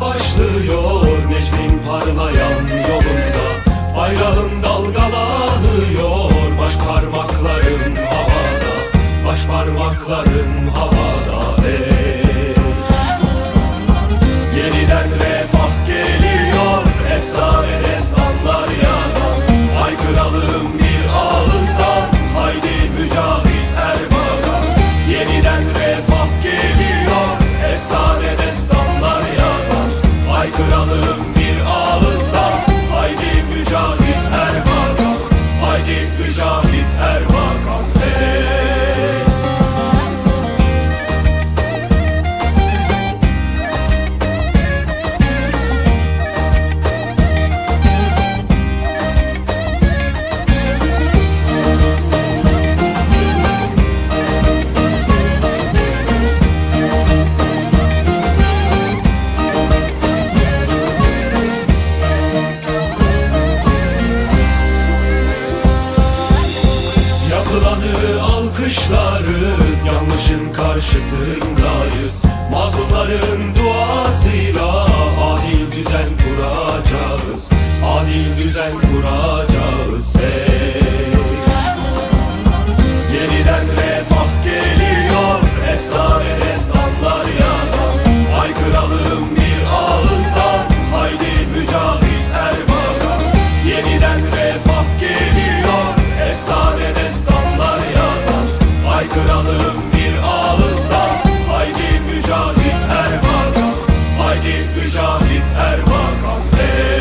başlıyor Necmin parlayan yolunda. Bayrağım dalgalanıyor Baş parmaklarım havada. Baş parmaklarım Yapılanı alkışlarız. Yanlışın karşısındayız. Mazlumların duasıyla Mücahit Erbakan. Hey!